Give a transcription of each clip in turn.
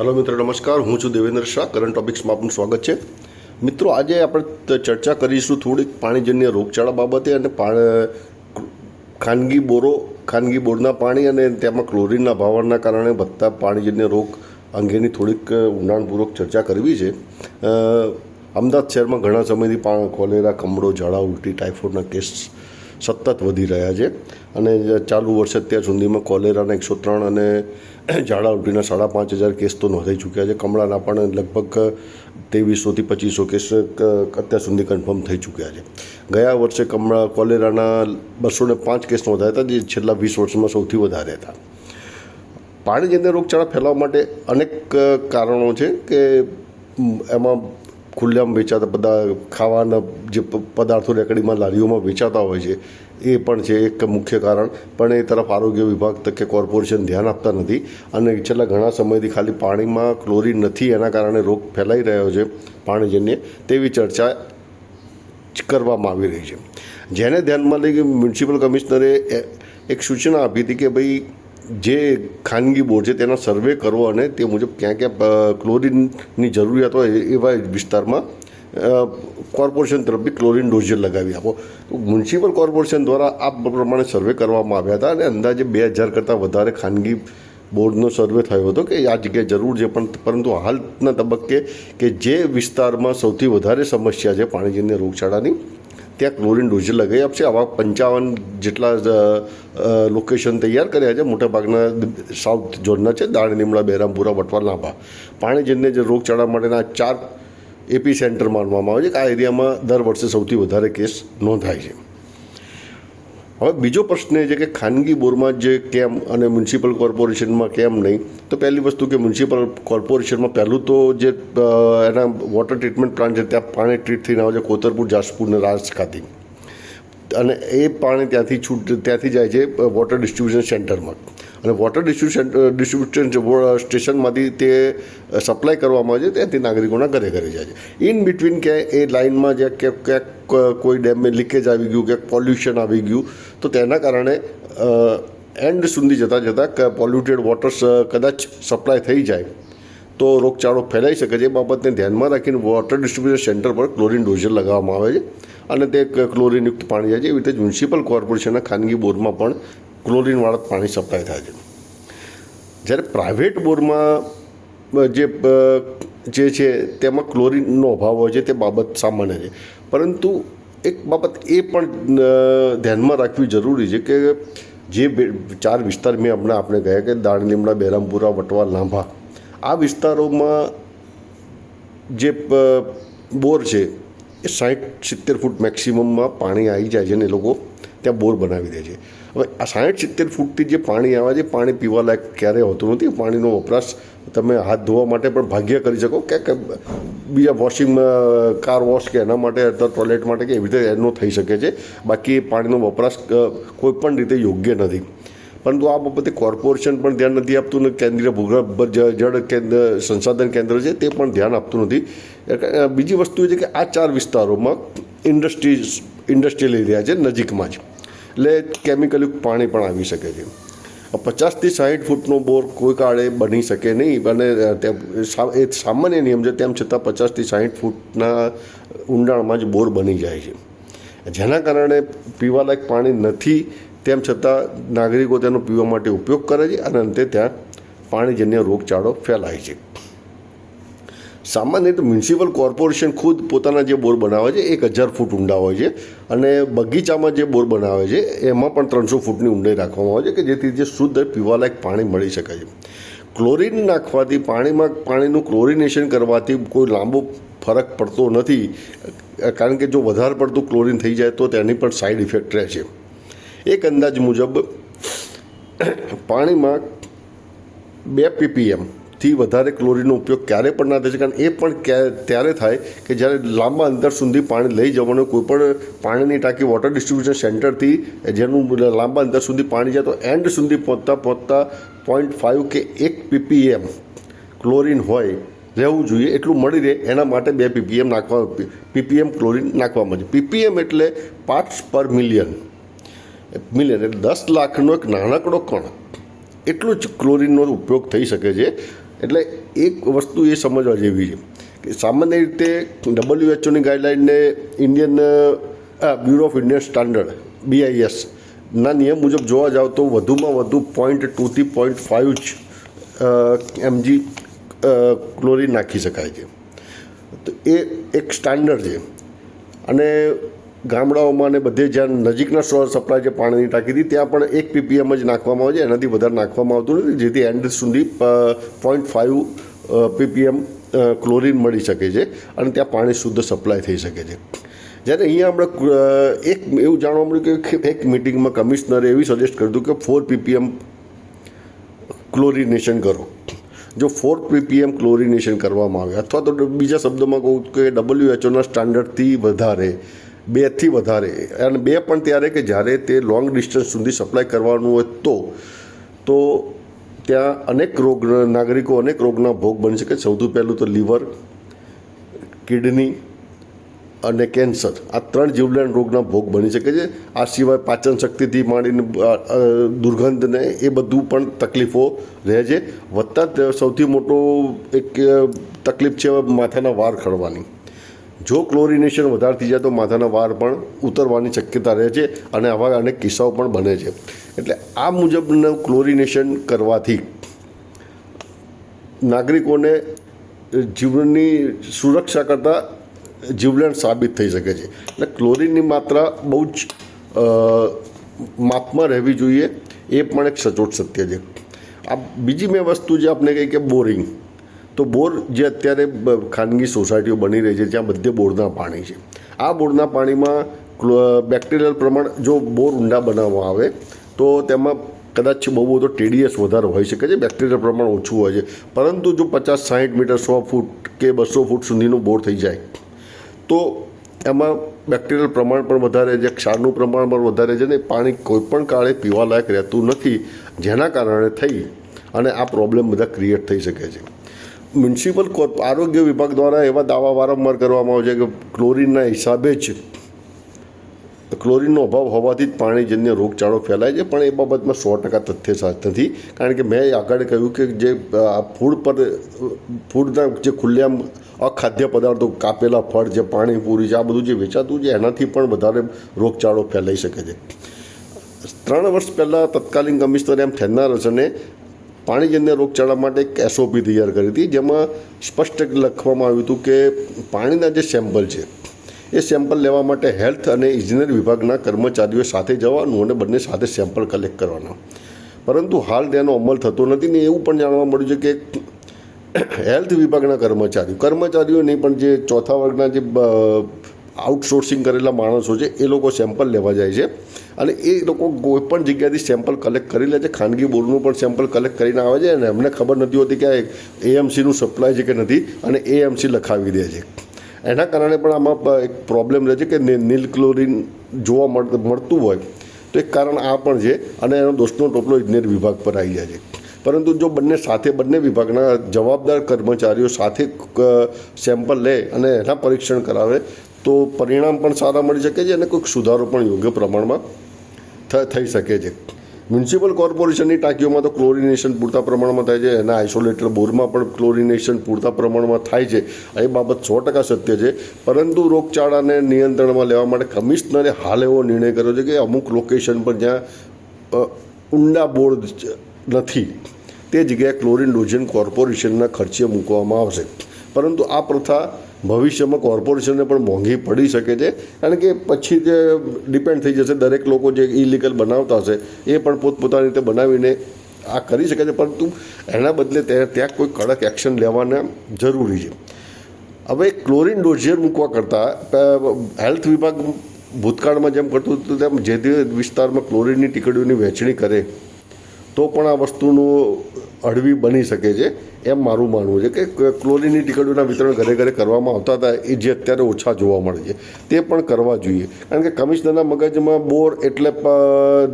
Hello મિત્રો, નમસ્કાર. હું છું દેવેન્દ્ર શાહ. કરંટ ટોપિક્સમાં આપનું સ્વાગત છે. મિત્રો, આજે આપણે ચર્ચા કરીશું થોડીક પાણીજન્ય રોગચાળા બાબતે અને ખાનગી બોરો, ખાનગી બોરના પાણી અને તેમાં ક્લોરીનના ભાવના કારણે વધતા પાણીજન્ય રોગ અંગેની થોડીક ઊંડાણપૂર્વક ચર્ચા કરવી છે. અમદાવાદ શહેરમાં ઘણા સમયથી કોલેરા કમળો, ઝાડા, ઉલટી, ટાઇફોઇડના કેસ સતત વધી રહ્યા છે. અને ચાલુ વર્ષે અત્યાર સુધીમાં કોલેરાના એકસો ત્રણ અને ઝાડા ઉલટીના સાડા પાંચ હજાર કેસ તો નોંધાઈ ચૂક્યા છે. કમળાના પણ લગભગ ત્રેવીસોથી પચીસો કેસ અત્યાર સુધી કન્ફર્મ થઈ ચૂક્યા છે. ગયા વર્ષે કમળા, કોલેરાના બસો ને પાંચ કેસ નોંધાયા હતા, જે છેલ્લા વીસ વર્ષમાં સૌથી વધારે હતા. પાણીજન્ય રોગચાળા ફેલાવવા માટે અનેક કારણો છે કે એમાં ખુલ્લામાં વેચાતા બધા ખાવાના જે પદાર્થો રેકડીમાં લારીઓમાં વેચાતા હોય છે, એ પણ છે એક મુખ્ય કારણ. પણ એ તરફ આરોગ્ય વિભાગ તક કોર્પોરેશન ધ્યાન આપતા નથી અને છેલ્લા ઘણા સમયથી ખાલી પાણીમાં ક્લોરીન નથી, એના કારણે રોગ ફેલાઈ રહ્યો છે પાણીજન્ય તેવી ચર્ચા કરવામાં આવી રહી છે. જેને ધ્યાનમાં લઈ કે મ્યુનિસિપલ કમિશનરે એક સૂચના આપી હતી કે ભાઈ જે ખાનગી બોર્ડ છે તેનો સર્વે કરવો અને તે મુજબ ક્યાં ક્યાં ક્લોરિનની જરૂરિયાત હોય એવા વિસ્તારમાં કોર્પોરેશન તરફથી ક્લોરીન ડોઝર લગાવી આપો. મ્યુનિસિપલ કોર્પોરેશન દ્વારા આ પ્રમાણે સર્વે કરવામાં આવ્યા હતા અને અંદાજે બે હજાર કરતાં વધારે ખાનગી બોર્ડનો સર્વે થયો હતો કે આ જગ્યાએ જરૂર છે, પણ પરંતુ હાલના તબક્કે કે જે વિસ્તારમાં સૌથી વધારે સમસ્યા છે પાણીજન્ય રોગચાળાની ત્યાં ક્લોરિન ડોઝ લગાવી આપશે. આવા પંચાવન જેટલા લોકેશન તૈયાર કર્યા છે. મોટાભાગના સાઉથ ઝોનના છે. દાણ લીમડા બહેરામપુરા વટવા, લાંબા. પાણીજન્ય જે રોગચાળા માટેના ચાર એપી સેન્ટર માનવામાં આવે છે કે આ એરિયામાં દર વર્ષે સૌથી વધારે કેસ નોંધાય છે. હવે બીજો પ્રશ્ન એ છે કે ખાનગી બોરમાં જે કેમ અને મ્યુનિસિપલ કોર્પોરેશનમાં કેમ નહીં, તો પહેલી વસ્તુ કે મ્યુનિસિપલ કોર્પોરેશનમાં પહેલું તો જે એના વોટર ટ્રીટમેન્ટ પ્લાન્ટ છે, ત્યાં પાણી ટ્રીટ થઈને આવે છે કોતરપુર જાસપુર ને રાજ ખાતી. અને એ પાણી ત્યાંથી છૂટ, ત્યાંથી જાય છે વોટર ડિસ્ટ્રીબ્યુશન સેન્ટરમાં. અને વોટર ડિસ્ટ્રીબ્યુશન ડિસ્ટ્રીબ્યુશન સ્ટેશનમાંથી તે સપ્લાય કરવામાં આવે છે, ત્યાંથી નાગરિકોના ઘરે ઘરે જાય છે. ઇન બિટવીન ક્યાંય એ લાઇનમાં જ્યાં ક્યાંક ક્યાંક કોઈ ડેમમાં લીકેજ આવી ગયું, ક્યાંક પોલ્યુશન આવી ગયું, તો તેના કારણે એન્ડ સુધી જતાં જતાં પોલ્યુટેડ વોટર્સ કદાચ સપ્લાય થઈ જાય, તો રોગચાળો ફેલાઈ શકે છે. એ બાબતને ધ્યાનમાં રાખીને વોટર ડિસ્ટ્રીબ્યુશન સેન્ટર પર ક્લોરિન ડોઝર લગાવવામાં આવે છે અને તે ક્લોરિનયુક્ત પાણી જાય છે. એવી રીતે મ્યુનિસિપલ કોર્પોરેશનના ખાનગી બોરમાં પણ ક્લોરીનવાળા પાણી સપ્લાય થાય છે. જ્યારે પ્રાઇવેટ બોરમાં જે જે છે તેમાં ક્લોરીનનો અભાવ હોય છે તે બાબત સામાન્ય છે. પરંતુ એક બાબત એ પણ ધ્યાનમાં રાખવી જરૂરી છે કે જે ચાર વિસ્તાર મેં હમણાં આપણે ગયા કે દાણ લીમડા બહેરામપુરા વટવા લાંભા આ વિસ્તારોમાં જે બોર છે એ સાઠ સિત્તેર ફૂટ મેક્સિમમમાં પાણી આવી જાય છે ને એ લોકો ત્યાં બોર બનાવી દે છે. હવે આ સાઠ સિત્તેર ફૂટથી જે પાણી આવે છે, પાણી પીવા લાયક ક્યારેય હોતું નથી. પાણીનો વપરાશ તમે હાથ ધોવા માટે પણ ભાગ્ય કરી શકો કે બીજા વોશિંગમાં કાર વોશ કે એના માટે અથવા ટોયલેટ માટે કે એવી રીતે એનો થઈ શકે છે. બાકી પાણીનો વપરાશ કોઈપણ કોઈ પણ રીતે યોગ્ય નથી. પરંતુ આ બાબતે કોર્પોરેશન પણ ધ્યાન નથી આપતું ને કેન્દ્રીય ભૂગર્ભ જળ કેન્દ્ર સંસાધન કેન્દ્ર છે તે પણ ધ્યાન આપતું નથી. બીજી વસ્તુ એ છે કે આ ચાર વિસ્તારોમાં ઇન્ડસ્ટ્રીઝ, ઇન્ડસ્ટ્રીયલ એરિયા છે નજીકમાં જ. એટલે કેમિકલયુક્ત પાણી પણ આવી શકે છે. પચાસથી સાઠ ફૂટનો બોર કોઈ કાળે બની શકે નહીં અને એ સામાન્ય નિયમ છે તેમ છતાં પચાસથી સાઠ ફૂટના ઊંડાણમાં જ બોર બની જાય છે. જેના કારણે પીવાલાયક પાણી નથી તેમ છતાં નાગરિકો તેનો પીવા માટે ઉપયોગ કરે છે અને અંતે ત્યાં પાણીજન્ય રોગચાળો ફેલાય છે. સામાન્ય રીતે મ્યુનિસિપલ કોર્પોરેશન ખુદ પોતાના જે બોર બનાવે છે, એક હજાર ફૂટ ઊંડા હોય છે અને બગીચામાં જે બોર બનાવે છે, એમાં પણ ત્રણસો ફૂટની ઊંડાઈ રાખવામાં આવે છે કે જેથી જે શુદ્ધ પીવાલાયક પાણી મળી શકે છે. ક્લોરીન નાખવાથી પાણીમાં, પાણીનું ક્લોરિનેશન કરવાથી કોઈ લાંબો ફરક પડતો નથી. કારણ કે જો વધારે પડતું ક્લોરીન થઈ જાય તો તેની પણ સાઈડ ઇફેક્ટ રહે છે. એક અંદાજ મુજબ પાણીમાં બે પીપીએમથી વધારે ક્લોરીનનો ઉપયોગ ક્યારે પણ ના થાય છે. કારણ એ પણ ત્યારે થાય કે જ્યારે લાંબા અંતર સુધી પાણી લઈ જવાનું, કોઈ પણ પાણીની ટાંકી વોટર ડિસ્ટ્રીબ્યુશન સેન્ટરથી જેનું લાંબા અંતર સુધી પાણી જાય તો એન્ડ સુધી પહોંચતા પહોંચતા પોઈન્ટ ફાઇવ કે એક પીપીએમ ક્લોરીન હોય, રહેવું જોઈએ, એટલું મળી રહે. એના માટે બે પીપીએમ નાખવા, પીપીએમ ક્લોરીન નાખવામાં છે પીપીએમ એટલે પાર્ટ્સ પર મિલિયન મિલિયન એટલે દસ લાખનો એક નાનકડો કણ. એટલું જ ક્લોરીનનો ઉપયોગ થઈ શકે છે. એટલે એક વસ્તુ એ સમજવા જેવી છે કે સામાન્ય રીતે ડબલ્યુએચઓની ગાઈડલાઇનને Indian bureau of Indian standard BIS ના નિયમ મુજબ જોવા જાવ તો વધુમાં વધુ પોઈન્ટ ટુથી પોઈન્ટ ફાઇવ જ એમજી ક્લોરીન નાખી શકાય છે. તો એ એક સ્ટાન્ડર્ડ છે. અને ગામડાઓમાં ને બધે જ્યાં નજીકના સોર સપ્લાય છે પાણીની ટાંકીથી ત્યાં પણ એક પીપીએમ જ નાખવામાં આવે છે, એનાથી વધારે નાખવામાં આવતું નથી, જેથી એન્ડ સુધી પોઈન્ટ ફાઇવ પીપીએમ ક્લોરીન મળી શકે છે અને ત્યાં પાણી શુદ્ધ સપ્લાય થઈ શકે છે. જ્યારે અહીંયા આપણે એક એવું જાણવા મળ્યું કે એક મિટિંગમાં કમિશનરે એવી સજેસ્ટ કર્યું હતું કે ફોર પીપીએમ ક્લોરિનેશન કરો. જો ફોર પીપીએમ ક્લોરિનેશન કરવામાં આવે, અથવા તો બીજા શબ્દોમાં કહું કે ડબલ્યુએચઓના સ્ટાન્ડર્ડથી વધારે બેથી વધારે. અને બે પણ ત્યારે કે જ્યારે તે લોંગ ડિસ્ટન્સ સુધી સપ્લાય કરવાનું હોય તો તો ત્યાં અનેક રોગ, નાગરિકો અનેક રોગના ભોગ બની શકે. સૌથી પહેલું તો લીવર, કિડની અને કેન્સર. આ ત્રણ જીવલેણ રોગના ભોગ બની શકે છે. આ સિવાય પાચન શક્તિથી માંડીને દુર્ગંધને એ બધું પણ તકલીફો રહે છે. વધતા સૌથી મોટો એક તકલીફ છે માથાના વાળ ખડવાની જો ક્લોરિનેશન વધારે થઈ જાય તો માથાના વાળ પણ ઉતરવાની શક્યતા રહે છે અને આવા અનેક કિસ્સાઓ પણ બને છે. એટલે આ મુજબનું ક્લોરિનેશન કરવાથી નાગરિકોને જીવનની સુરક્ષા કરતાં જીવલેણ સાબિત થઈ શકે છે. એટલે ક્લોરિનની માત્રા બહુ જ માપમાં રહેવી જોઈએ, એ પણ એક સચોટ સત્ય છે. આ બીજી મેં વસ્તુ જે આપણે કહી કે બોરિંગ. તો બોર જે અત્યારે ખાનગી સોસાયટીઓ બની રહી છે, જ્યાં બધે બોરના પાણી છે. આ બોરના પાણીમાં બેક્ટેરિયલ પ્રમાણ, જો બોર ઊંડા બનાવવામાં આવે, તો તેમાં કદાચ બહુ બધો ટીડીએસ વધારે હોઈ શકે છે, બેક્ટેરિયલ પ્રમાણ ઓછું હોય છે. પરંતુ જો પચાસ સાઠ મીટર, સો ફૂટ કે બસો ફૂટ સુધીનું બોર થઈ જાય, તો એમાં બેક્ટેરિયલ પ્રમાણ પણ વધારે છે, ક્ષારનું પ્રમાણ પણ વધારે છે ને પાણી કોઈપણ કાળે પીવાલાયક રહેતું નથી, જેના કારણે થઈ અને આ પ્રોબ્લેમ બધા ક્રિએટ થઈ શકે છે. મ્યુનિસિપલ કોર્પ, આરોગ્ય વિભાગ દ્વારા એવા દાવા વારંવાર કરવામાં આવે છે કે ક્લોરીનના હિસાબે જ ક્લોરીનનો અભાવ હોવાથી જ પાણીજન્ય રોગચાળો ફેલાય છે, પણ એ બાબતમાં સો ટકા તથ્ય સાચ નથી. કારણ કે મેં આગળ કહ્યું કે જે આ ફૂડ પર, ફૂડના જે ખુલ્લેઆમ અખાદ્ય પદાર્થો, કાપેલા ફળ જે પાણીપુરી છે, આ બધું જે વેચાતું છે, એનાથી પણ વધારે રોગચાળો ફેલાઈ શકે છે. ત્રણ વર્ષ પહેલાં તત્કાલીન કમિશનર એમ થેન્નારસને પાણીજન્ય રોગચાળા માટે એક એસઓપી તૈયાર કરી હતી, જેમાં સ્પષ્ટ લખવામાં આવ્યું હતું કે પાણીના જે સેમ્પલ છે, એ સેમ્પલ લેવા માટે હેલ્થ અને ઇજનેર વિભાગના કર્મચારીઓ સાથે જવાનું અને બંને સાથે સેમ્પલ કલેક્ટ કરવાના. પરંતુ હાલ તેનો અમલ થતો નથી ને એવું પણ જાણવા મળ્યું છે કે હેલ્થ વિભાગના કર્મચારીઓ કર્મચારીઓ નહીં પણ જે ચોથા વર્ગના જે આઉટસોર્સિંગ કરેલા માણસો છે, એ લોકો સેમ્પલ લેવા જાય છે. અને એ લોકો કોઈ પણ જગ્યાથી સેમ્પલ કલેક્ટ કરી લે છે, ખાનગી બોર્ડનું પણ સેમ્પલ કલેક્ટ કરીને આવે છે અને એમને ખબર નથી હોતી કે આ એએમસીનું સપ્લાય છે કે નથી અને એએમસી લખાવી દે છે. એના કારણે પણ આમાં એક પ્રોબ્લેમ રહે છે કે નીલ ક્લોરિન જોવા મળ મળતું હોય તો એક કારણ આ પણ છે અને એનો દોષનો ટોપલો ઇજનેર વિભાગ પર આવી જાય છે. પરંતુ જો બંને સાથે, બંને વિભાગના જવાબદાર કર્મચારીઓ સાથે સેમ્પલ લે અને એના પરીક્ષણ કરાવે તો પરિણામ પણ સારા મળી શકે છે અને કોઈક સુધારો પણ યોગ્ય પ્રમાણમાં થઈ શકે છે. મ્યુનિસિપલ કોર્પોરેશનની ટાંકીઓમાં તો ક્લોરિનેશન પૂરતા પ્રમાણમાં થાય છે એના આઇસોલેટેડ બોરમાં પણ ક્લોરિનેશન પૂરતા પ્રમાણમાં થાય છે. એ બાબત સો ટકા સત્ય છે. પરંતુ રોગચાળાને નિયંત્રણમાં લેવા માટે કમિશનરે હાલ એવો નિર્ણય કર્યો છે કે અમુક લોકેશન પર જ્યાં ઊંડા બોર્ડ નથી, તે જગ્યાએ ક્લોરિન ડોઝન કોર્પોરેશનના ખર્ચે મૂકવામાં આવશે. પરંતુ આ પ્રથા ભવિષ્યમાં કોર્પોરેશનને પણ મોંઘી પડી શકે છે. કારણ કે પછી જે ડિપેન્ડ થઈ જશે, દરેક લોકો જે ઇલીગલ બનાવતા હશે, એ પણ પોતપોતાની રીતે બનાવીને આ કરી શકે છે. પરંતુ એના બદલે ત્યાં ત્યાં કોઈ કડક એક્શન લેવાના જરૂરી છે. હવે ક્લોરિન ડોઝિયર મૂકવા કરતાં હેલ્થ વિભાગ ભૂતકાળમાં જેમ કરતું હતું, તેમ જે તે વિસ્તારમાં ક્લોરિનની ટીકડીઓની વહેંચણી કરે તો પણ આ વસ્તુનું હળવી બની શકે છે એમ મારું માનવું છે કે ક્લોરીનની ટીકડીઓના વિતરણ ઘરે ઘરે કરવામાં આવતા હતા, એ જે અત્યારે ઓછા જોવા મળે છે, તે પણ કરવા જોઈએ. કારણ કે કમિશનરના મગજમાં બોર એટલે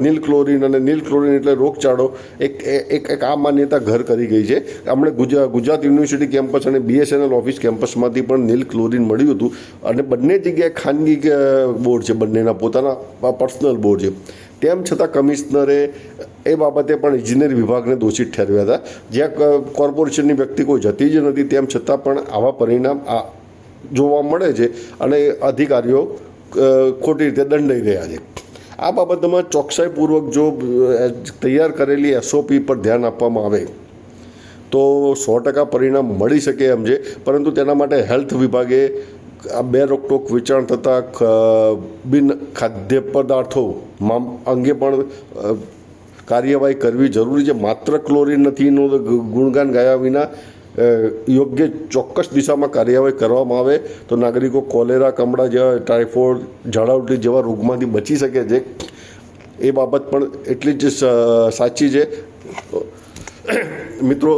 નીલ ક્લોરિન અને નીલ ક્લોરીન એટલે રોગચાળો એક એક એક આ માન્યતા ઘર કરી ગઈ છે. આપણે ગુજરાત યુનિવર્સિટી કેમ્પસ અને બીએસએનએલ ઓફિસ કેમ્પસમાંથી પણ નીલ ક્લોરિન મળ્યું હતું અને બંને જગ્યાએ ખાનગી બોર્ડ છે, બંનેના પોતાના પર્સનલ બોર્ડ છે. તેમ છતાં કમિશનરે એ બાબતે પણ ઇજનેર વિભાગને દોષિત ઠેરવ્યા હતા. જ્યાં કોર્પોરેશનની વ્યક્તિ કોઈ જતી જ નથી, તેમ છતાં પણ આવા પરિણામ આ જોવા મળે છે અને અધિકારીઓ ખોટી રીતે દંડાઈ રહ્યા છે. આ બાબતમાં ચોકસાઈપૂર્વક જો તૈયાર કરેલી એસઓપી પર ધ્યાન આપવામાં આવે, તો સો ટકા પરિણામ મળી શકે એમ છે. પરંતુ તેના માટે હેલ્થ વિભાગે આ બે રોકટોક વેચાણ થતાં બિન ખાદ્ય પદાર્થો અંગે પણ કાર્યવાહી કરવી જરૂરી છે. માત્ર ક્લોરીન નથીનું ગુણગાન ગાયા વિના યોગ્ય ચોક્કસ દિશામાં કાર્યવાહી કરવામાં આવે તો નાગરિકો કોલેરા, કમળા જેવા ટાઇફોઇડ ઝાડા જેવા રોગમાંથી બચી શકે છે. એ બાબત પણ એટલી જ સાચી છે. મિત્રો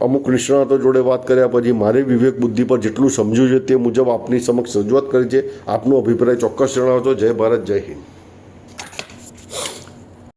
અમુક નિષ્ણાતો જોડે વાત કર્યા પછી મારે વિવેક બુદ્ધિ પર જેટલું સમજ્યું છે તે મુજબ આપની સમક્ષ રજૂઆત કરી છે. આપનો અભિપ્રાય ચોક્કસ જણાવજો. જય ભારત, જય હિન્દ.